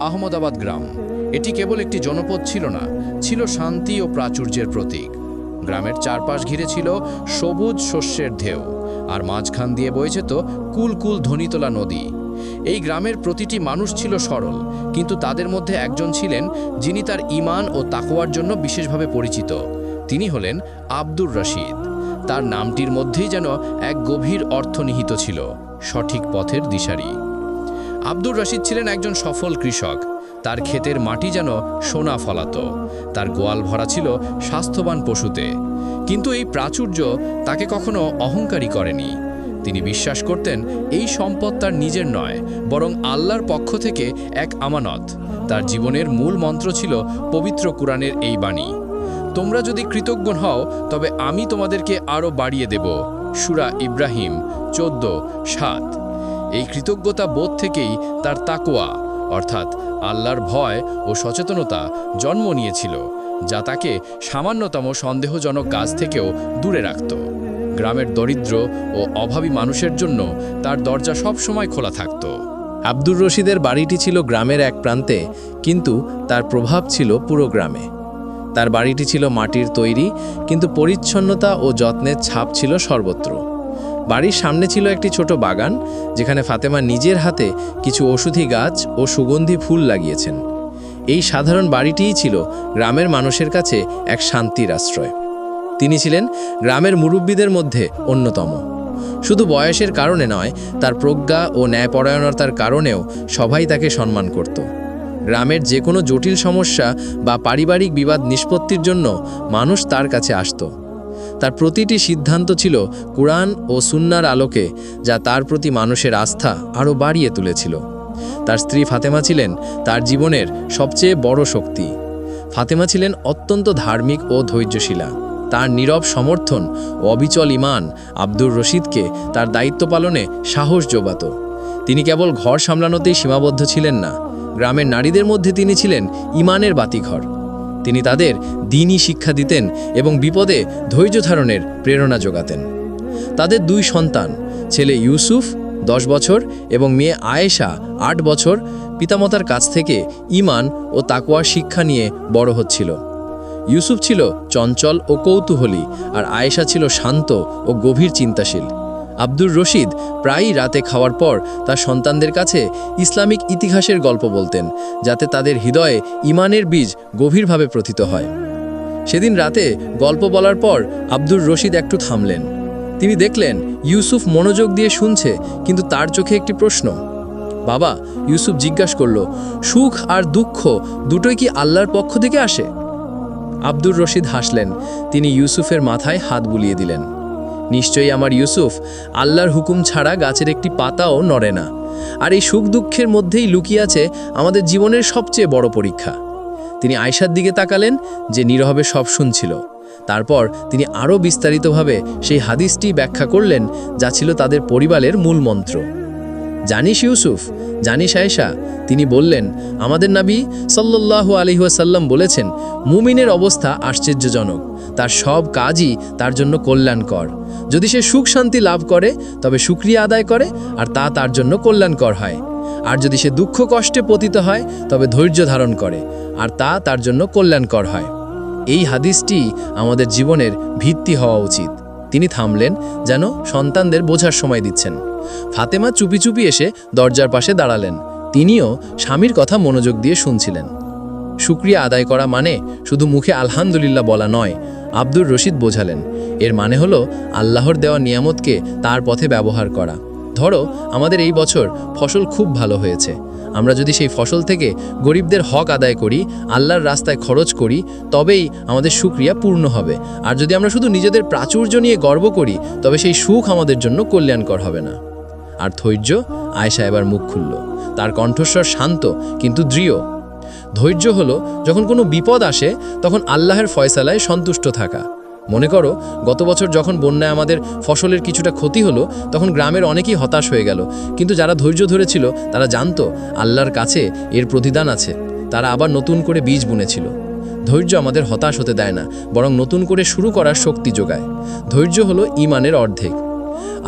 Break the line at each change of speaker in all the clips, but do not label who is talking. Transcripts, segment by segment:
আহমদাবাদ গ্রাম। এটি কেবল একটি জনপদ ছিল না, ছিল শান্তি ও প্রাচুর্যের প্রতীক। গ্রামের চারপাশ ঘিরে ছিল সবুজ শস্যের ঢেউ, আর মাঝখান দিয়ে বয়ে যেত কুল কুল ধ্বনিতলা নদী। এই গ্রামের প্রতিটি মানুষ ছিল সরল, কিন্তু তাদের মধ্যে একজন ছিলেন যিনি তার ইমান ও তাকোয়ার জন্য বিশেষভাবে পরিচিত। তিনি হলেন আব্দুর রশিদ। তার নামটির মধ্যেই যেন এক গভীর অর্থ নিহিত ছিল, সঠিক পথের দিশারি। আব্দুর রশিদ ছিলেন একজন সফল কৃষক। তার ক্ষেতের মাটি যেন সোনা ফলাত। তার গোয়াল ভরা ছিল স্বাস্থ্যবান পশুতে। কিন্তু এই প্রাচুর্য তাকে কখনো অহংকারী করেনি। তিনি বিশ্বাস করতেন এই সম্পদ তার নিজের নয়, বরং আল্লাহর পক্ষ থেকে এক আমানত। তার জীবনের মূল মন্ত্র ছিল পবিত্র কোরআনের এই বাণী। তোমরা যদি কৃতজ্ঞ হও, তবে আমি তোমাদেরকে আরও বাড়িয়ে দেব। সুরা ইব্রাহিম, চোদ্দ, সাত। এই কৃতজ্ঞতা বোধ থেকেই তার তাকোয়া অর্থাৎ আল্লাহর ভয় ও সচেতনতা জন্ম নিয়েছিল, যা তাকে সামান্যতম সন্দেহজনক কাজ থেকেও দূরে রাখত। গ্রামের দরিদ্র ও অভাবী মানুষের জন্য তার দরজা সব সময় খোলা থাকত।
আব্দুর রশিদের বাড়িটি ছিল গ্রামের এক প্রান্তে, কিন্তু তার প্রভাব ছিল পুরো গ্রামে। তার বাড়িটি ছিল মাটির তৈরি, কিন্তু পরিচ্ছন্নতা ও যত্নের ছাপ ছিল সর্বত্র। বাড়ির সামনে ছিল একটি ছোট বাগান, যেখানে ফাতেমা নিজের হাতে কিছু ওষুধি গাছ ও সুগন্ধি ফুল লাগিয়েছেন। এই সাধারণ বাড়িটিই ছিল গ্রামের মানুষের কাছে এক শান্তির আশ্রয়। তিনি ছিলেন গ্রামের মুরব্বীদের মধ্যে অন্যতম। শুধু বয়সের কারণে নয়, তার প্রজ্ঞা ও ন্যায়পরায়ণতার কারণেও সবাই তাকে সম্মান করত। গ্রামের যে কোনো জটিল সমস্যা বা পারিবারিক বিবাদ নিষ্পত্তির জন্য মানুষ তার কাছে আসত। তার প্রতিটি সিদ্ধান্ত ছিল কোরআন ও সুন্নার আলোকে, যা তার প্রতি মানুষের আস্থা আরও বাড়িয়ে তুলেছিল। তার স্ত্রী ফাতেমা ছিলেন তার জীবনের সবচেয়ে বড় শক্তি। ফাতেমা ছিলেন অত্যন্ত ধার্মিক ও ধৈর্যশীলা। তার নীরব সমর্থন ও অবিচল ইমান আব্দুর রশিদকে তার দায়িত্ব পালনে সাহস জোগাত। তিনি কেবল ঘর সামলানোতেই সীমাবদ্ধ ছিলেন না, গ্রামের নারীদের মধ্যে তিনি ছিলেন ইমানের বাতিঘর। তিনি তাদের দিনই শিক্ষা দিতেন এবং বিপদে ধৈর্য ধারণের প্রেরণা যোগাতেন। তাদের দুই সন্তান, ছেলে ইউসুফ, দশ বছর, এবং মেয়ে আয়েশা, আট বছর, পিতামাতার কাছ থেকে ইমান ও তাকুয়ার শিক্ষা নিয়ে বড় হচ্ছিল। ইউসুফ ছিল চঞ্চল ও কৌতূহলী, আর আয়েশা ছিল শান্ত ও গভীর চিন্তাশীল। আব্দুর রশিদ প্রায়ই রাতে খাওয়ার পর তার সন্তানদের কাছে ইসলামিক ইতিহাসের গল্প বলতেন, যাতে তাদের হৃদয়ে ইমানের বীজ গভীরভাবে প্রথিত হয়। সেদিন রাতে গল্প বলার পর আব্দুর রশিদ একটু থামলেন। তিনি দেখলেন ইউসুফ মনোযোগ দিয়ে শুনছে, কিন্তু তার চোখে একটি প্রশ্ন। বাবা, ইউসুফ জিজ্ঞাসা করল, সুখ আর দুঃখ দুটোই কি আল্লাহর পক্ষ থেকে আসে? আব্দুর রশিদ হাসলেন। তিনি ইউসুফের মাথায় হাত বুলিয়ে দিলেন। নিশ্চয়ই আমার ইউসুফ আল্লাহর হুকুম ছাড়া গাছের একটি পাতাও নড়ে না। আর এই সুখ দুঃখের মধ্যেই লুকিয়ে আছে আমাদের জীবনের সবচেয়ে বড় পরীক্ষা। তিনি আয়সার দিকে তাকালেন, যে নীরবে সব শুনছিল। তারপর তিনি আরও বিস্তারিতভাবে সেই হাদিসটি ব্যাখ্যা করলেন, যা ছিল তাদের পরিবারের মূল মন্ত্র। জানিস ইউসুফ, জানিস আয়েশা, তিনি বললেন, আমাদের নাবী সাল্লাল্লাহু আলহিহাসাল্লাম বলেছেন, মুমিনের অবস্থা আশ্চর্যজনক। তার সব কাজই তার জন্য কল্যাণকর। যদি সে সুখ শান্তি লাভ করে, তবে সুক্রিয়া আদায় করে, আর তা তার জন্য কল্যাণকর হয়। আর যদি সে দুঃখ কষ্টে পতিত হয়, তবে ধৈর্য ধারণ করে, আর তা তার জন্য কল্যাণকর হয়। এই হাদিসটি আমাদের জীবনের ভিত্তি হওয়া উচিত। তিনি থামলেন যেন সন্তানদের বোঝার সময় দিচ্ছেন। ফাতেমা চুপি চুপি এসে দরজার পাশে দাঁড়ালেন। তিনিও স্বামীর কথা মনোযোগ দিয়ে শুনছিলেন। শুক্রিয়া আদায় করা মানে শুধু মুখে আলহামদুলিল্লাহ বলা নয়, আব্দুর রশিদ বোঝালেন। এর মানে হলো আল্লাহর দেওয়া নিয়ামতকে তার পথে ব্যবহার করা। ধরো, আমাদের এই বছর ফসল খুব ভালো হয়েছে। আমরা যদি সেই ফসল থেকে গরিবদের হক আদায় করি, আল্লাহর রাস্তায় খরচ করি, তবেই আমাদের সুক্রিয়া পূর্ণ হবে। আর যদি আমরা শুধু নিজেদের প্রাচুর্য নিয়ে গর্ব করি, তবে সেই সুখ আমাদের জন্য কল্যাণকর হবে না। আর ধৈর্য আয়সা এবার মুখ খুলল। তার কণ্ঠস্বর শান্ত, কিন্তু দৃঢ়। ধৈর্য হলো, যখন কোনো বিপদ আসে, তখন আল্লাহের ফয়সালায় সন্তুষ্ট থাকা। মনে করো, গত বছর যখন বন্যায় আমাদের ফসলের কিছুটা ক্ষতি হলো, তখন গ্রামের অনেকেই হতাশ হয়ে গেল। কিন্তু যারা ধৈর্য ধরেছিল, তারা জানতো, আল্লাহর কাছে এর প্রতিদান আছে। তারা আবার নতুন করে বীজ বুনেছিল। ধৈর্য আমাদের হতাশ হতে দেয় না, বরং নতুন করে শুরু করার শক্তি যোগায়। ধৈর্য হলো ইমানের অর্ধেক।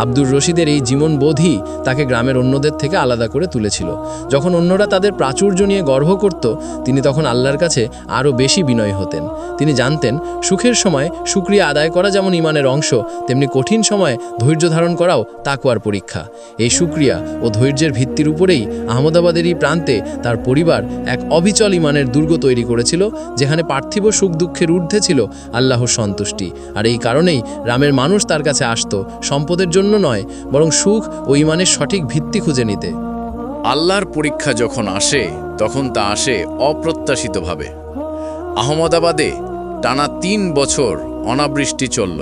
আব্দুর রশিদের এই জীবনবোধই তাকে গ্রামের অন্যদের থেকে আলাদা করে তুলেছিল। যখন অন্যরা তাদের প্রাচুর্য নিয়ে গর্ব করত, তিনি তখন আল্লাহর কাছে আরও বেশি বিনয়ী হতেন। তিনি জানতেন, সুখের সময় সুক্রিয়া আদায় করা যেমন ইমানের অংশ, তেমনি কঠিন সময়ে ধৈর্য ধারণ করাও তাকুয়ার পরীক্ষা। এই সুক্রিয়া ও ধৈর্যের ভিত্তির উপরেই আহমদাবাদের এই প্রান্তে তার পরিবার এক অবিচল ইমানের দুর্গ তৈরি করেছিল, যেখানে পার্থিব সুখ দুঃখের ঊর্ধ্বে ছিল আল্লাহর সন্তুষ্টি। আর এই কারণেই রামের মানুষ তার কাছে আসতো সম্পদের জন্য নয়, বরং সুখ ও ইমানের সঠিক ভিত্তি খুঁজে নিতে।
আল্লাহর পরীক্ষা যখন আসে, তখন তা আসে অপ্রত্যাশিতভাবে। আহমদাবাদে টানা তিন বছর অনাবৃষ্টি চলল।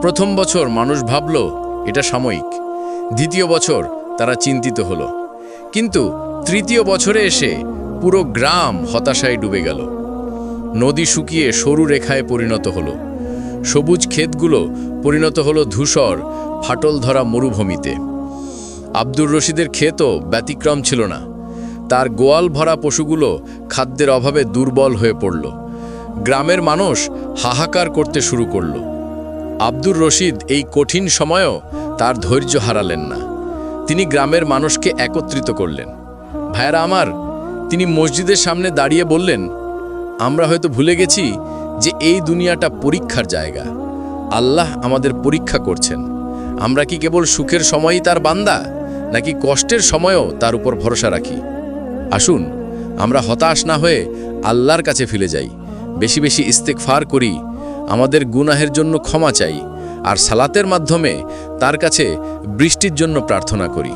প্রথম বছর মানুষ ভাবল, এটা সাময়িক। দ্বিতীয় বছর তারা চিন্তিত হলো। কিন্তু তৃতীয় বছরে এসে পুরো গ্রাম হতাশায় ডুবে গেল। নদী শুকিয়ে সরু রেখায় পরিণত হলো। সবুজ ক্ষেতগুলো পরিণত হলো ধূসর ফাটল ধরা মরুভূমিতে। আব্দুর রশিদের ক্ষেতও ব্যতিক্রম ছিল না। তার গোয়াল ভরা পশুগুলো খাদ্যের অভাবে দুর্বল হয়ে পড়ল। গ্রামের মানুষ হাহাকার করতে শুরু করল। আব্দুর রশিদ এই কঠিন সময়েও তার ধৈর্য হারালেন না। তিনি গ্রামের মানুষকে একত্রিত করলেন। ভাইয়ারা আমার, তিনি মসজিদের সামনে দাঁড়িয়ে বললেন, আমরা হয়তো ভুলে গেছি যে এই দুনিয়াটা পরীক্ষার জায়গা। আল্লাহ আমাদের পরীক্ষা করছেন। আমরা কি কেবল সুখের সময়ই তার বান্দা, নাকি কষ্টের সময়ও তার উপর ভরসা রাখি? আসুন, আমরা হতাশ না হয়ে আল্লাহর কাছে ফিরে যাই। বেশি বেশি ইস্তেকফার করি। আমাদের গুনাহের জন্য ক্ষমা চাই আর সালাতের মাধ্যমে তার কাছে বৃষ্টির জন্য প্রার্থনা করি।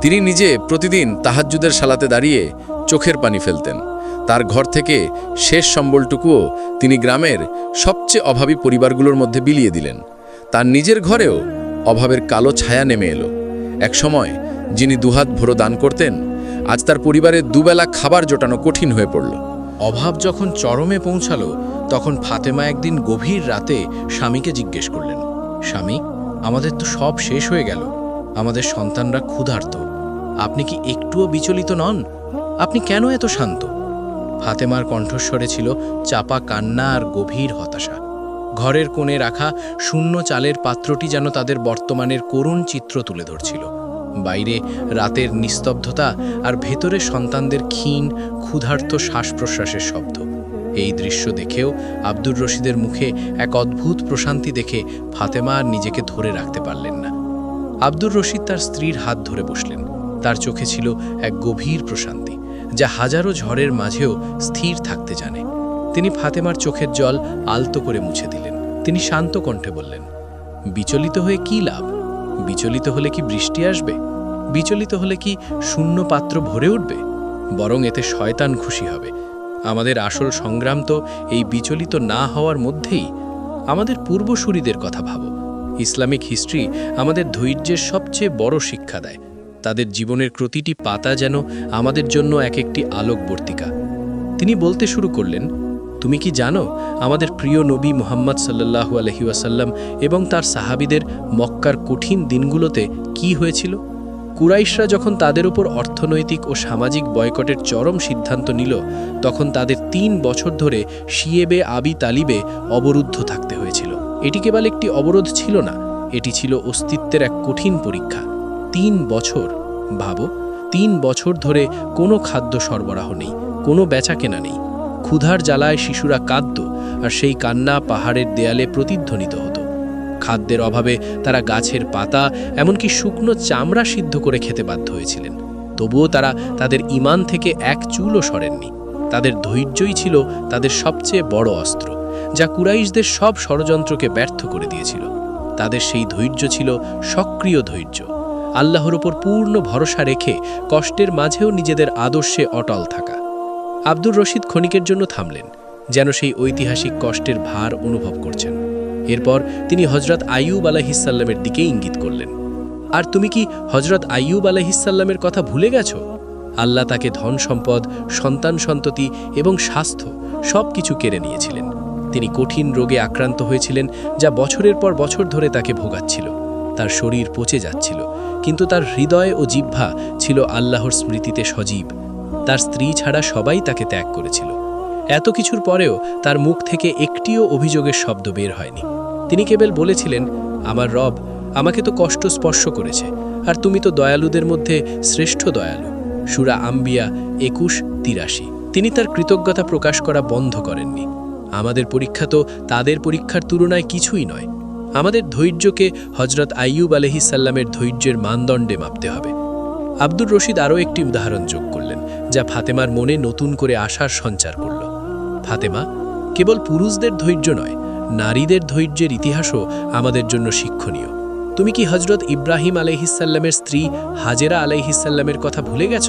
তিনি নিজে প্রতিদিন তাহাজ্জুদের সালাতে দাঁড়িয়ে চোখের পানি ফেলতেন। তার ঘর থেকে শেষ সম্বলটুকুও তিনি গ্রামের সবচেয়ে অভাবী পরিবারগুলোর মধ্যে বিলিয়ে দিলেন। তার নিজের ঘরেও অভাবের কালো ছায়া নেমে এলো। একসময় যিনি দুহাত ভরো দান করতেন, আজ তার পরিবারের দুবেলা খাবার জোটানো কঠিন হয়ে পড়ল।
অভাব যখন চরমে পৌঁছালো, তখন ফাতেমা একদিন গভীর রাতে স্বামীকে জিজ্ঞেস করলেন, স্বামী, আমাদের তো সব শেষ হয়ে গেল। আমাদের সন্তানরা ক্ষুধার্ত। আপনি কি একটুও বিচলিত নন? আপনি কেন এত শান্ত? ফাতেমার কণ্ঠস্বরে ছিল চাপা কান্না আর গভীর হতাশা। ঘরের কোণে রাখা শূন্য চালের পাত্রটি যেন তাদের বর্তমানের করুণ চিত্র তুলে ধরছিল। বাইরে রাতের নিস্তব্ধতা আর ভেতরে সন্তানদের ক্ষীণ, ক্ষুধার্ত শ্বাস প্রশ্বাসের শব্দ। এই দৃশ্য দেখেও আব্দুর রশিদের মুখে এক অদ্ভুত প্রশান্তি দেখে ফাতেমা আর নিজেকে ধরে রাখতে পারলেন না। আব্দুর রশিদ তার স্ত্রীর হাত ধরে বসলেন। তার চোখে ছিল এক গভীর প্রশান্তি। যা হাজারো ঝড়ের মাঝেও স্থির থাকতে জানে। তিনি ফাতেমার চোখের জল আলতো করে মুছে দিলেন। তিনি শান্ত কণ্ঠে বললেন, বিচলিত হয়ে কি লাভ? বিচলিত হলে কি বৃষ্টি আসবে? বিচলিত হলে কি শূন্য পাত্র ভরে উঠবে? বরং এতে শয়তান খুশি হবে। আমাদের আসল সংগ্রাম তো এই বিচলিত না হওয়ার মধ্যেই। আমাদের পূর্বসূরিদের কথা ভাবো। ইসলামিক হিস্ট্রি আমাদের ধৈর্যের সবচেয়ে বড় শিক্ষা দেয়। তাদের জীবনের প্রতিটি পাতা যেন আমাদের জন্য এক একটি আলোকবর্তিকা। তিনি বলতে শুরু করলেন, তুমি কি জানো, আমাদের প্রিয় নবী মোহাম্মদ সাল্লাহু আলহি ওয়াসাল্লাম এবং তার সাহাবিদের মক্কার কঠিন দিনগুলোতে কি হয়েছিল? কুরাইশরা যখন তাদের উপর অর্থনৈতিক ও সামাজিক বয়কটের চরম সিদ্ধান্ত নিল, তখন তাদের তিন বছর ধরে শিয়েবে আবি তালিবে অবরুদ্ধ থাকতে হয়েছিল। এটি কেবল একটি অবরোধ ছিল না, এটি ছিল অস্তিত্বের এক কঠিন পরীক্ষা। তিন বছর। ভাবো, তিন বছর ধরে কোনো খাদ্য সরবরাহ নেই, কোনো বেচা কেনা নেই। ক্ষুধার জ্বালায় শিশুরা কাঁদত আর সেই কান্না পাহাড়ের দেয়ালে প্রতিধ্বনিত হতো। খাদ্যের অভাবে তারা গাছের পাতা, এমনকি শুকনো চামড়া সিদ্ধ করে খেতে বাধ্য হয়েছিলেন। তবুও তারা তাদের ইমান থেকে এক চুলও সরেননি। তাদের ধৈর্যই ছিল তাদের সবচেয়ে বড় অস্ত্র, যা কুরাইশদের সব ষড়যন্ত্রকে ব্যর্থ করে দিয়েছিল। তাদের সেই ধৈর্য ছিল সক্রিয় ধৈর্য। আল্লাহর ওপর পূর্ণ ভরসা রেখে কষ্টের মাঝেও নিজেদের আদর্শে অটল থাকা। আব্দুর রশিদ ক্ষণিকের জন্য থামলেন, যেন সেই ঐতিহাসিক কষ্টের ভার অনুভব করছেন। এরপর তিনি হজরত আইয়ুব আলাহিসাল্লামের দিকে ইঙ্গিত করলেন। আর তুমি কি হজরত আইয়ুব আলাহিসাল্লামের কথা ভুলে গেছো? আল্লাহ তাকে ধন সম্পদ, সন্তান সন্ততি এবং স্বাস্থ্য সব কিছু কেড়ে নিয়েছিলেন। তিনি কঠিন রোগে আক্রান্ত হয়েছিলেন, যা বছরের পর বছর ধরে তাকে ভোগাচ্ছিল। তার শরীর পচে যাচ্ছিল। কিন্তু তার হৃদয় ও জিহ্বা ছিল আল্লাহর স্মৃতিতে সজীব। তার স্ত্রী ছাড়া সবাই তাকে ত্যাগ করেছিল। এত কিছুর পরেও তার মুখ থেকে একটিও অভিযোগের শব্দ বের হয়নি। তিনি কেবল বলেছিলেন, আমার রব আমাকে তো কষ্ট স্পর্শ করেছে, আর তুমি তো দয়ালুদের মধ্যে শ্রেষ্ঠ দয়ালু। সুরা আম্বিয়া একুশ, তিরাশি। তিনি তার কৃতজ্ঞতা প্রকাশ করা বন্ধ করেননি। আমাদের পরীক্ষা তো তাদের পরীক্ষার তুলনায় কিছুই নয়। আমাদের ধৈর্যকে হজরত আইয়ুব আলহিসাল্লামের ধৈর্যের মানদণ্ডে মাপতে হবে। আব্দুর রশিদ আরও একটি উদাহরণ যোগ করলেন, যা ফাতেমার মনে নতুন করে আশার সঞ্চার করল। ফাতেমা কেবল পুরুষদের ধৈর্য নয়, নারীদের ধৈর্যের ইতিহাসও আমাদের জন্য শিক্ষণীয়। তুমি কি হজরত ইব্রাহিম আলাইহিসাল্লামের স্ত্রী হাজেরা আলাইহিসাল্লামের কথা ভুলে গেছ?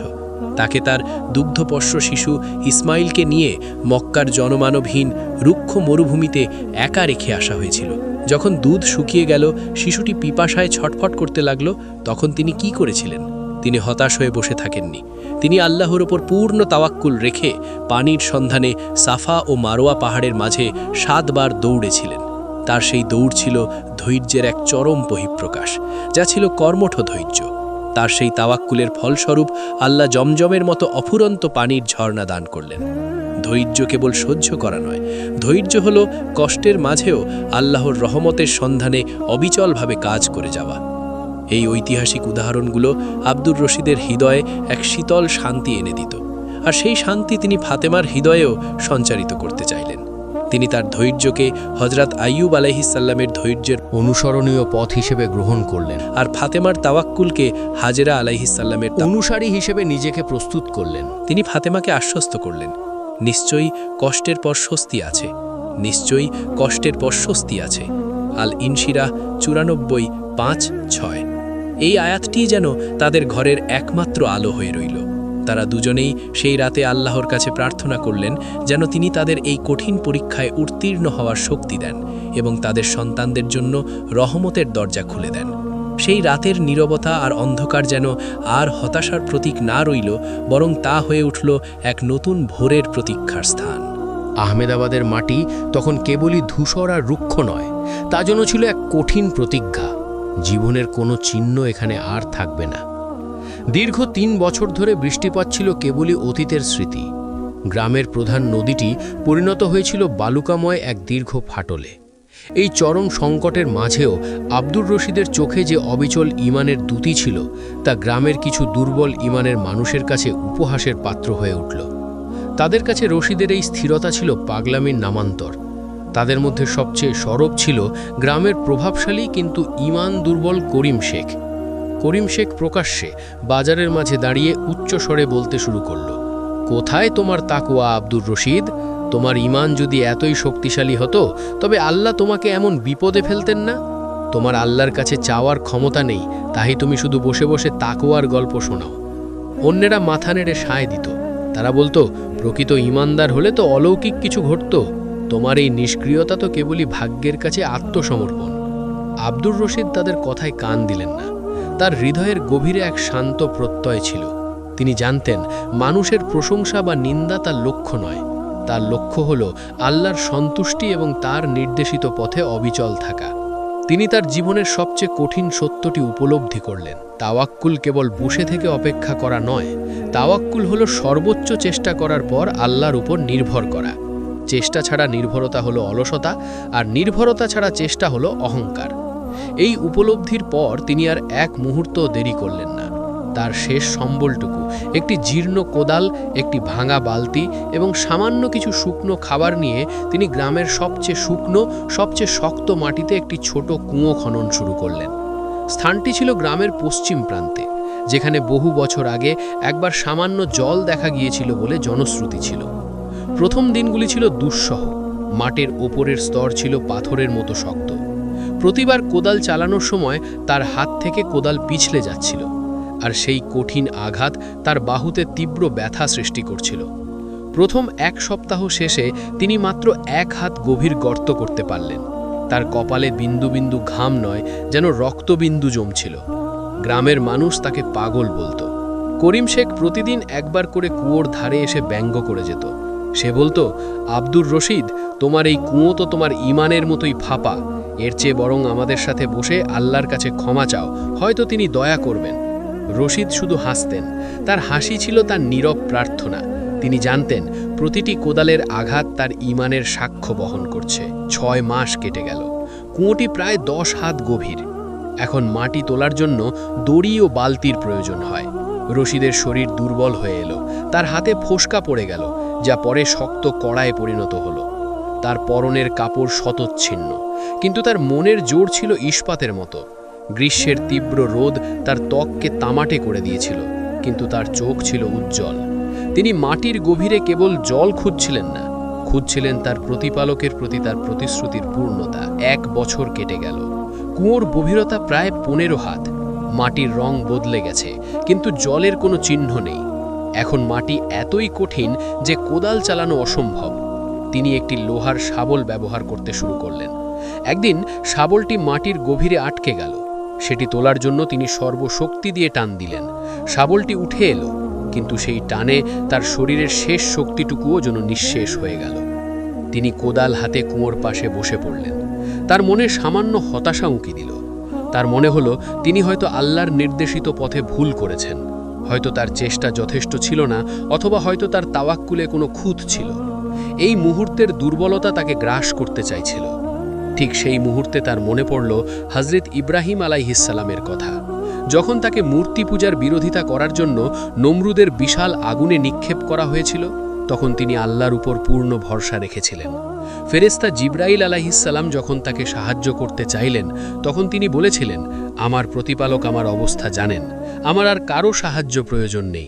তাকে তার দুগ্ধপোষ্য শিশু ইসমাইলকে নিয়ে মক্কার জনমানবহীন রুক্ষ মরুভূমিতে একা রেখে আসা হয়েছিল। যখন দুধ শুকিয়ে গেল, শিশুটি পিপাসায় ছটফট করতে লাগল, তখন তিনি কি করেছিলেন? তিনি হতাশ হয়ে বসে থাকেননি। তিনি আল্লাহর ওপর পূর্ণ তাওয়াক্কুল রেখে পানির সন্ধানে সাফা ও মারোয়া পাহাড়ের মাঝে সাতবার দৌড়েছিলেন। তার সেই দৌড় ছিল ধৈর্যের এক চরম বহিঃপ্রকাশ, যা ছিল কর্মঠ ধৈর্য। তার সেই তাওয়াক্কুলের ফলস্বরূপ আল্লাহ জমজমের মতো অফুরন্ত পানির ঝর্ণা দান করলেন। ধৈর্য কেবল সহ্য করা নয়। ধৈর্য হল কষ্টের মাঝেও আল্লাহর রহমতের সন্ধানে অবিচলভাবে কাজ করে যাওয়া। এই ঐতিহাসিক উদাহরণগুলো আব্দুর রশিদের হৃদয়ে এক শীতল শান্তি এনে দিত। আর সেই শান্তি তিনি ফাতেমার হৃদয়েও সঞ্চারিত করতে চাইলেন। তিনি তার ধৈর্যকে হজরত আইয়ুব আলাইহিসাল্লামের ধৈর্যের
অনুসরণীয় পথ হিসেবে গ্রহণ করলেন।
আর ফাতেমার তাওয়াক্কুলকে হাজেরা আলাইহিসাল্লামের
অনুসারী হিসেবে নিজেকে প্রস্তুত করলেন।
তিনি ফাতেমাকে আশ্বস্ত করলেন। নিশ্চয়ই কষ্টের পর স্বস্তি আছে। নিশ্চয়ই কষ্টের পর স্বস্তি আছে। আল ইনশিরা চুরানব্বই পাঁচ ছয়। এই আয়াতটি যেন তাদের ঘরের একমাত্র আলো হয়ে রইল। তারা দুজনেই সেই রাতে আল্লাহর কাছে প্রার্থনা করলেন যেন তিনি তাদের এই কঠিন পরীক্ষায় উত্তীর্ণ হওয়ার শক্তি দেন এবং তাদের সন্তানদের জন্য রহমতের দরজা খুলে দেন। সেই রাতের নীরবতা আর অন্ধকার যেন আর হতাশার প্রতীক না রইল, বরং তা হয়ে উঠল এক নতুন ভোরের প্রতীক্ষার স্থান।
আহমেদাবাদের মাটি তখন কেবলই ধূসর আর রুক্ষ নয়, তা যেন ছিল এক কঠিন প্রতিজ্ঞা। জীবনের কোনো চিহ্ন এখানে আর থাকবে না। দীর্ঘ তিন বছর ধরে বৃষ্টিপাত ছিল কেবলই অতীতের স্মৃতি। গ্রামের প্রধান নদীটি পরিণত হয়েছিল বালুকাময় এক দীর্ঘ ফাটলে। এই চরম সংকটের মাঝেও আব্দুর রশিদের চোখে যে অবিচল ইমানের দ্যুতি ছিল, তা গ্রামের কিছু দুর্বল ইমানের মানুষের কাছে উপহাসের পাত্র হয়ে উঠল। তাদের কাছে রশিদের এই স্থিরতা ছিল পাগলামির নামান্তর। তাদের মধ্যে সবচেয়ে সরব ছিল গ্রামের প্রভাবশালী কিন্তু ইমান দুর্বল করিম শেখ। করিম শেখ প্রকাশ্যে বাজারের মাঝে দাঁড়িয়ে উচ্চস্বরে বলতে শুরু করল, কোথায় তোমার তাকুয়া আব্দুর রশিদ? তোমার ইমান যদি এতই শক্তিশালী হতো, তবে আল্লাহ তোমাকে এমন বিপদে ফেলতেন না? তোমার আল্লাহর কাছে চাওয়ার ক্ষমতা নেই, তাই তুমি শুধু বসে বসে তাকোয়ার গল্প শোনাও। অন্যেরা মাথা নেড়ে সায় দিত। তারা বলতো, প্রকৃত ইমানদার হলে তো অলৌকিক কিছু ঘটত। তোমার এই নিষ্ক্রিয়তা তো কেবলই ভাগ্যের কাছে আত্মসমর্পণ। আব্দুর রশিদ তাদের কথায় কান দিলেন না। তার হৃদয়ের গভীরে এক শান্ত প্রত্যয় ছিল। তিনি জানতেন, মানুষের প্রশংসা বা নিন্দা তার লক্ষ্য নয়। তার লক্ষ্য হল আল্লাহর সন্তুষ্টি এবং তার নির্দেশিত পথে অবিচল থাকা। তিনি তার জীবনের সবচেয়ে কঠিন সত্যটি উপলব্ধি করলেন। তাওয়াক্কুল কেবল বসে থেকে অপেক্ষা করা নয়, তাওয়াক্কুল হলো সর্বোচ্চ চেষ্টা করার পর আল্লাহর উপর নির্ভর করা। চেষ্টা ছাড়া নির্ভরতা হলো অলসতা, আর নির্ভরতা ছাড়া চেষ্টা হলো অহংকার। এই উপলব্ধির পর তিনি আর এক মুহূর্ত দেরি করলেন না। তার শেষ সম্বলটুকু, একটি জীর্ণ কোদাল, একটি ভাঙা বালতি এবং সামান্য কিছু শুকনো খাবার নিয়ে তিনি গ্রামের সবচেয়ে শুকনো, সবচেয়ে শক্ত মাটিতে একটি ছোট কুঁয়ো খনন শুরু করলেন। স্থানটি ছিল গ্রামের পশ্চিম প্রান্তে, যেখানে বহু বছর আগে একবার সামান্য জল দেখা গিয়েছিল বলে জনশ্রুতি ছিল। প্রথম দিনগুলি ছিল দুঃসহ, মাটির ওপরের স্তর ছিল পাথরের মতো শক্ত। প্রতিবার কোদাল চালানোর সময় তার হাত থেকে কোদাল পিছলে যাচ্ছিল। আর সেই কঠিন আঘাত তার বাহুতে তীব্র ব্যথা সৃষ্টি করছিল। প্রথম এক সপ্তাহ শেষে তিনি মাত্র এক হাত গভীর গর্ত করতে পারলেন। তার কপালে বিন্দু বিন্দু ঘাম নয়, যেন রক্তবিন্দু জমছিল। গ্রামের মানুষ তাকে পাগল বলতো। করিম শেখ প্রতিদিন একবার করে কুয়োর ধারে এসে ব্যঙ্গ করে যেত। সে বলতো, আব্দুর রশিদ, তোমার এই কুঁয়ো তো তোমার ইমানের মতোই ফাঁপা। এর চেয়ে বরং আমাদের সাথে বসে আল্লাহর কাছে ক্ষমা চাও। হয়তো তিনি দয়া করবেন। রশিদ শুধু হাসতেন। তার হাসি ছিল তার নীরব প্রার্থনা। তিনি জানতেন, প্রতিটি কোদালের আঘাত তার ইমানের সাক্ষ্য বহন করছে। ছয় মাস কেটে গেল। কুঁয়োটি প্রায় দশ হাত গভীর। এখন মাটি তোলার জন্য দড়ি ও বালতির প্রয়োজন হয়। রশিদের শরীর দুর্বল হয়ে এলো। তার হাতে ফোসকা পড়ে গেল, যা পরে শক্ত কড়ায় পরিণত হলো। তার পরনের কাপড় শতচ্ছিন্ন কিন্তু তার মনের জোর ছিল ইস্পাতের মতো। গ্রীষ্মের তীব্র রোদ তার ত্বককে তামাটে করে দিয়েছিল, কিন্তু তার চোখ ছিল উজ্জ্বল। তিনি মাটির গভীরে কেবল জল খুঁজছিলেন না, খুঁজছিলেন তার প্রতিপালকের প্রতি তার প্রতিশ্রুতির পূর্ণতা। এক বছর কেটে গেল। কুয়োর গভীরতা প্রায় পনেরো হাত। মাটির রং বদলে গেছে, কিন্তু জলের কোনো চিহ্ন নেই। এখন মাটি এতই কঠিন যে কোদাল চালানো অসম্ভব। তিনি একটি লোহার শাবল ব্যবহার করতে শুরু করলেন। একদিন শাবলটি মাটির গভীরে আটকে গেল। সেটি তোলার জন্য তিনি সর্বশক্তি দিয়ে টান দিলেন। শাবলটি উঠে এলো, কিন্তু সেই টানে তার শরীরের শেষ শক্তিটুকুও যেন নিঃশেষ হয়ে গেল। তিনি কোদাল হাতে কুয়োর পাশে বসে পড়লেন। তার মনে সামান্য হতাশা উঁকি দিল। তার মনে হলো, তিনি হয়তো আল্লাহর নির্দেশিত পথে ভুল করেছেন। হয়তো তার চেষ্টা যথেষ্ট ছিল না, অথবা হয়তো তার তাওয়াক্কুলে কোনো খুঁত ছিল। এই মুহূর্তের দুর্বলতা তাকে গ্রাস করতে চাইছিল। ঠিক সেই মুহূর্তে তার মনে পড়ল হজরত ইব্রাহিম আলাইহিসালামের কথা। যখন তাকে মূর্তি পূজার বিরোধিতা করার জন্য নমরুদের বিশাল আগুনে নিক্ষেপ করা হয়েছিল, তখন তিনি আল্লাহর উপর পূর্ণ ভরসা রেখেছিলেন। ফেরেস্তা জিব্রাইল আলাইহিসাল্লাম যখন তাকে সাহায্য করতে চাইলেন, তখন তিনি বলেছিলেন, আমার প্রতিপালক আমার অবস্থা জানেন, আমার আর কারও সাহায্য প্রয়োজন নেই।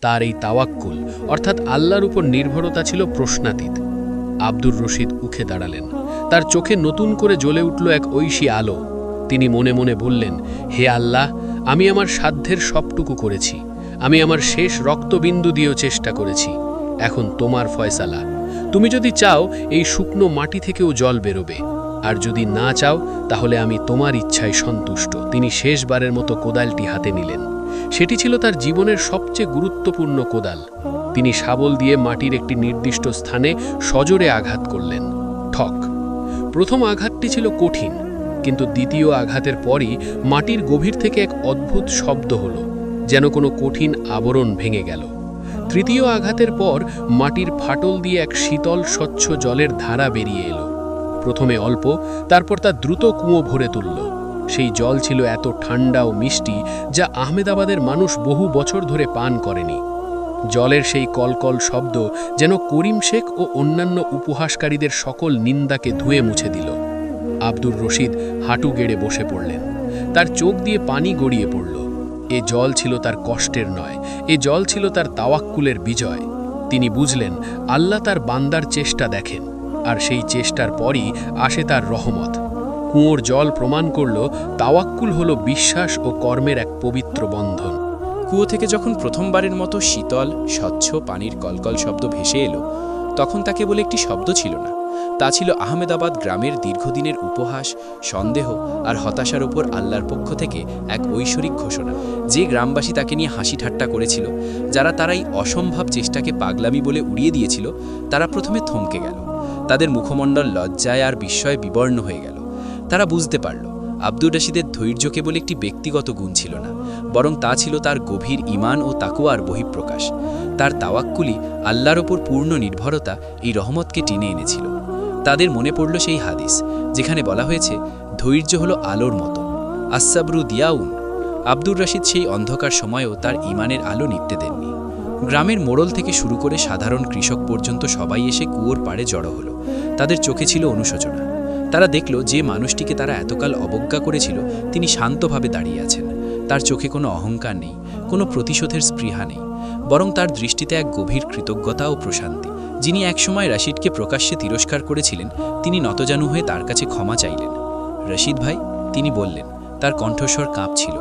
তার এই তাওয়াক্কুল, অর্থাৎ আল্লাহর উপর নির্ভরতা ছিল প্রশ্নাতীত। আব্দুর রশিদ উখে দাঁড়ালেন। তার চোখে নতুন করে জ্বলে উঠল এক ঐশী আলো। তিনি মনে মনে বললেন, হে আল্লাহ, আমি আমার সাধ্যের সবটুকু করেছি। আমি আমার শেষ রক্তবিন্দু দিয়েও চেষ্টা করেছি। এখন তোমার ফয়সালা। তুমি যদি চাও, এই শুকনো মাটি থেকেও জল বেরোবে। আর যদি না চাও, তাহলে আমি তোমার ইচ্ছায় সন্তুষ্ট। তিনি শেষবারের মতো কোদালটি হাতে নিলেন। সেটি ছিল তার জীবনের সবচেয়ে গুরুত্বপূর্ণ কোদাল। তিনি শাবল দিয়ে মাটির একটি নির্দিষ্ট স্থানে সজোরে আঘাত করলেন। ঠক। প্রথম আঘাতটি ছিল কঠিন, কিন্তু দ্বিতীয় আঘাতের পরই মাটির গভীর থেকে এক অদ্ভুত শব্দ হলো, যেন কোনো কঠিন আবরণ ভেঙে গেল। তৃতীয় আঘাতের পর মাটির ফাটল দিয়ে এক শীতল স্বচ্ছ জলের ধারা বেরিয়ে এলো। প্রথমে অল্প, তারপর তা দ্রুত কুঁয়ো ভরে তুলল। সেই জল ছিল এত ঠান্ডা ও মিষ্টি যা আহমেদাবাদের মানুষ বহু বছর ধরে পান করেনি। জলের সেই কলকল শব্দ যেন করিম শেখ ও অন্যান্য উপহাসকারীদের সকল নিন্দাকে ধুয়ে মুছে দিল। আব্দুর রশিদ হাঁটু গেড়ে বসে পড়লেন। তার চোখ দিয়ে পানি গড়িয়ে পড়ল। এ জল ছিল তার কষ্টের নয়, এ জল ছিল তার তাওয়াক্কুলের বিজয়। তিনি বুঝলেন, আল্লাহ তার বান্দার চেষ্টা দেখেন, আর সেই চেষ্টার পরই আসে তার রহমত। কুঁয়োর জল প্রমাণ করল, তাওয়াক্কুল হল বিশ্বাস ও কর্মের এক পবিত্র বন্ধন।
কুয়ো থেকে যখন প্রথমবারের মতো শীতল, স্বচ্ছ পানির কলকল শব্দ ভেসে এলো, তখন তাকে বলে একটি শব্দ ছিল না। তা ছিল আহমেদাবাদ গ্রামের দীর্ঘদিনের উপহাস, সন্দেহ আর হতাশার উপর আল্লাহর পক্ষ থেকে এক ঐশ্বরিক ঘোষণা। যে গ্রামবাসী তাকে নিয়ে হাসি ঠাট্টা করেছিল, যারা তারাই অসম্ভব চেষ্টাকে পাগলামি বলে উড়িয়ে দিয়েছিল, তারা প্রথমে থমকে গেল। তাদের মুখমণ্ডল লজ্জায় আর বিস্ময়ে বিবর্ণ হয়ে গেল। তারা বুঝতে পারল, আব্দুর রশিদের ধৈর্য কেবল একটি ব্যক্তিগত গুণ ছিল না। বরং তা ছিল তার গভীর ইমান ও তাকুয়ার বহিঃপ্রকাশ। তার তাওয়াক্কুলি আল্লাহর ওপর পূর্ণ নির্ভরতা এই রহমতকে টেনে এনেছিল। তাদের মনে পড়ল সেই হাদিস, যেখানে বলা হয়েছে, ধৈর্য হলো আলোর মতো। আসাবরু দিয়াউন। আব্দুর রশিদ সেই অন্ধকার সময়েও তার ইমানের আলো নিতে দেননি। গ্রামের মোড়ল থেকে শুরু করে সাধারণ কৃষক পর্যন্ত সবাই এসে কুয়োর পাড়ে জড়ো হলো। তাদের চোখে ছিল অনুশোচনা। তারা দেখল, যে মানুষটিকে তারা এতকাল অবজ্ঞা করেছিল, তিনি শান্তভাবে দাঁড়িয়ে আছেন। তার চোখে কোনো অহংকার নেই, কোনো প্রতিশোধের স্পৃহা নেই, বরং তার দৃষ্টিতে এক গভীর কৃতজ্ঞতা ও প্রশান্তি। যিনি একসময় রাশিদকে প্রকাশ্যে তিরস্কার করেছিলেন, তিনি নতজানু হয়ে তার কাছে ক্ষমা চাইলেন। রশিদ ভাই, তিনি বললেন, তার কণ্ঠস্বর কাঁপছিল।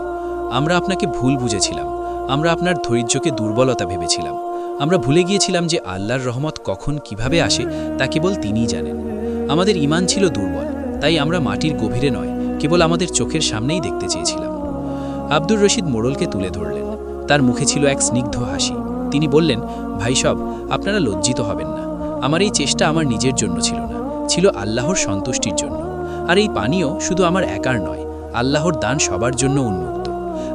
আমরা আপনাকে ভুল বুঝেছিলাম। আমরা আপনার ধৈর্যকে দুর্বলতা ভেবেছিলাম। আমরা ভুলে গিয়েছিলাম যে আল্লাহর রহমত কখন কীভাবে আসে, তা কেবল তিনিই জানেন। আমাদের ইমান ছিল দুর্বল, তাই আমরা মাটির গভীরে নয়, কেবল আমাদের চোখের সামনেই দেখতে চেয়েছিলাম। আব্দুর রশিদ মোড়লকে তুলে ধরলেন। তার মুখে ছিল এক স্নিগ্ধ হাসি। তিনি বললেন, ভাই সব, আপনারা লজ্জিত হবেন না। আমার এই চেষ্টা আমার নিজের জন্য ছিল না। ছিল আল্লাহর সন্তুষ্টির জন্য। আর এই পানীয় শুধু আমার একার নয়, আল্লাহর দান সবার জন্য উন্মুক্ত।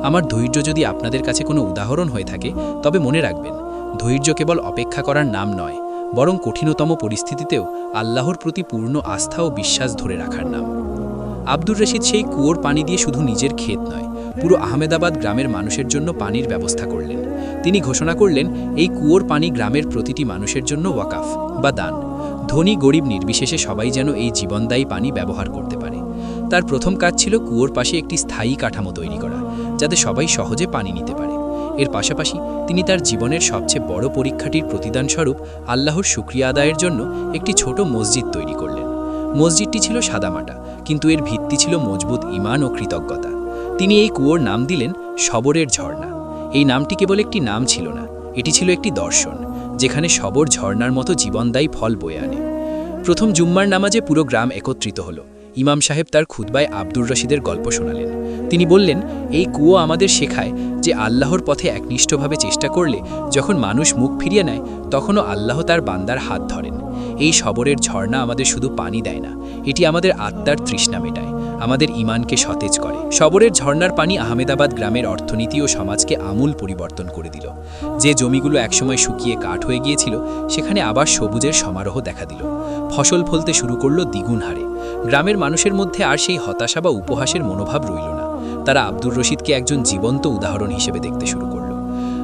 আমার ধৈর্য যদি আপনাদের কাছে কোনো উদাহরণ হয়ে থাকে, তবে মনে রাখবেন, ধৈর্য কেবল অপেক্ষা করার নাম নয়, বরং কঠিনতম পরিস্থিতিতেও আল্লাহর প্রতি পূর্ণ আস্থা ও বিশ্বাস ধরে রাখার নাম। আব্দুর রশিদ সেই কুয়োর পানি দিয়ে শুধু নিজের ক্ষেত নয় পুরো আহমেদাবাদ গ্রামের মানুষের জন্য পানির ব্যবস্থা করলেন। তিনি ঘোষণা করলেন, এই কুয়োর পানি গ্রামের প্রতিটি মানুষের জন্য ওয়াকাফ বা দান। ধনী, গরিব, নির্বিশেষে সবাই যেন এই জীবনদায়ী পানি ব্যবহার করতে পারে। তার প্রথম কাজ ছিল কুয়োর পাশে একটি স্থায়ী কাঠামো তৈরি করা, যাতে সবাই সহজে পানি নিতে পারে। এর পাশাপাশি তিনি তার জীবনের সবচেয়ে বড় পরীক্ষাটির প্রতিদানস্বরূপ আল্লাহর শুক্রিয়া আদায়ের জন্য একটি ছোট মসজিদ তৈরি করলেন। মসজিদটি ছিল সাদামাটা, কিন্তু এর ভিত্তি ছিল মজবুত ইমান ও কৃতজ্ঞতা। তিনি এই কুয়োর নাম দিলেন শবরের ঝর্ণা। এই নামটি কেবল একটি নাম ছিল না, এটি ছিল একটি দর্শন, যেখানে শবর ঝর্ণার মতো জীবনদায়ী ফল বয়ে আনে। প্রথম জুম্মার নামাজে পুরো গ্রাম একত্রিত হল। ইমাম সাহেব তার খুতবায় আব্দুর রশিদের গল্প শোনালেন। তিনি বললেন, এই কুয়ো আমাদের শেখায় যে আল্লাহর পথে একনিষ্ঠভাবে চেষ্টা করলে যখন মানুষ মুখ ফিরিয়ে নেয়, তখনও আল্লাহ তার বান্দার হাত ধরেন। এই শবরের ঝর্ণা আমাদের শুধু পানি দেয় না, এটি আমাদের আত্মার তৃষ্ণা মেটায়। আমাদের ইমানকে সতেজ করে। সবরের ঝর্ণার পানি আহমেদাবাদ গ্রামের অর্থনীতি ও সমাজকে আমূল পরিবর্তন করে দিল। যে জমিগুলো একসময় শুকিয়ে কাঠ হয়ে গিয়েছিল, সেখানে আবার সবুজের সমারোহ দেখা দিল। ফসল ফলতে শুরু করল দ্বিগুণ হারে। গ্রামের মানুষের মধ্যে আর সেই হতাশা বা উপহাসের মনোভাব রইল না। তারা আব্দুর রশিদকে একজন জীবন্ত উদাহরণ হিসেবে দেখতে শুরু করল।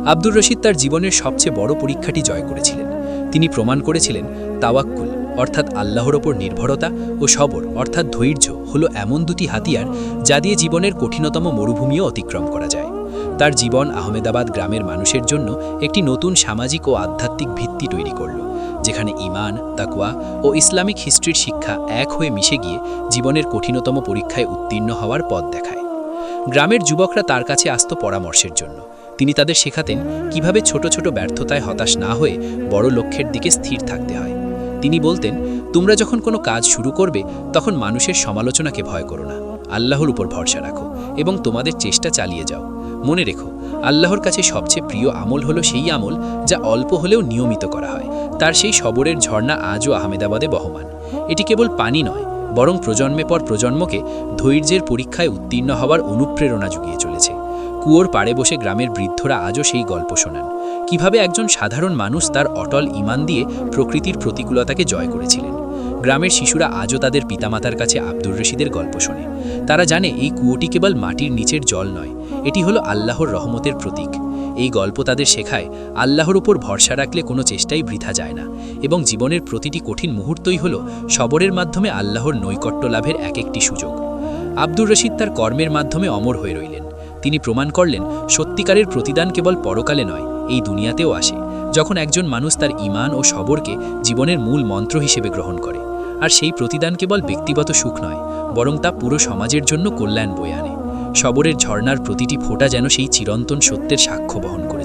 আব্দুর রশিদ তার জীবনের সবচেয়ে বড় পরীক্ষাটি জয় করেছিলেন। তিনি প্রমাণ করেছিলেন, তাওয়াক্কুল। অর্থাৎ আল্লাহর ওপর নির্ভরতা ও সবর, অর্থাৎ ধৈর্য, হলো এমন দুটি হাতিয়ার যা দিয়ে জীবনের কঠিনতম মরুভূমিও অতিক্রম করা যায়। তার জীবন আহমেদাবাদ গ্রামের মানুষের জন্য একটি নতুন সামাজিক ও আধ্যাত্মিক ভিত্তি তৈরি করল, যেখানে ইমান তাকুয়া ও ইসলামিক হিস্ট্রির শিক্ষা এক হয়ে মিশে গিয়ে জীবনের কঠিনতম পরীক্ষায় উত্তীর্ণ হওয়ার পথ দেখায়। গ্রামের যুবকরা তার কাছে আসত পরামর্শের জন্য। তিনি তাদের শেখাতেন কীভাবে ছোট ছোট ব্যর্থতায় হতাশ না হয়ে বড় লক্ষ্যের দিকে স্থির থাকতে হয়। তিনি বলতেন, তোমরা যখন কোনো কাজ শুরু করবে, তখন মানুষের সমালোচনাকে ভয় করো না। আল্লাহর উপর ভরসা রাখো এবং তোমাদের চেষ্টা চালিয়ে যাও। মনে রেখো, আল্লাহর কাছে সবচেয়ে প্রিয় আমল হলো সেই আমল যা অল্প হলেও নিয়মিত করা হয়। তার সেই সবরের ঝর্ণা আজও আহমেদাবাদে বহমান। এটি কেবল পানি নয়, বরং প্রজন্মে পর প্রজন্মকে ধৈর্যের পরীক্ষায় উত্তীর্ণ হওয়ার অনুপ্রেরণা জুগিয়ে চলেছে। কুয়োর পাড়ে বসে গ্রামের বৃদ্ধরা আজও সেই গল্প শোনান। কীভাবে একজন সাধারণ মানুষ তার অটল ইমান দিয়ে প্রকৃতির প্রতিকূলতাকে জয় করেছিলেন। গ্রামের শিশুরা আজও তাদের পিতামাতার কাছে আব্দুর রশিদের গল্প শোনে। তারা জানে এই কুয়োটি কেবল মাটির নিচের জল নয়, এটি হলো আল্লাহর রহমতের প্রতীক। এই গল্প তাদের শেখায়, আল্লাহর উপর ভরসা রাখলে কোনো চেষ্টাই বৃথা যায় না এবং জীবনের প্রতিটি কঠিন মুহূর্তই হল সবরের মাধ্যমে আল্লাহর নৈকট্য লাভের এক একটি সুযোগ। আব্দুর রশিদ তার কর্মের মাধ্যমে অমর হয়ে রইলেন। তিনি প্রমাণ করলেন, সত্যিকারের প্রতিদান কেবল পরকালে নয়, এই দুনিয়াতেও আসে, যখন একজন মানুষ তার ইমান ও সবরকে জীবনের মূল মন্ত্র হিসেবে গ্রহণ করে। আর সেই প্রতিদান কেবল ব্যক্তিগত সুখ নয়, বরং তা পুরো সমাজের জন্য কল্যাণ বয়ে আনে। সবরের ঝর্ণার প্রতিটি ফোঁটা যেন সেই চিরন্তন সত্যের সাক্ষ্য বহন করে।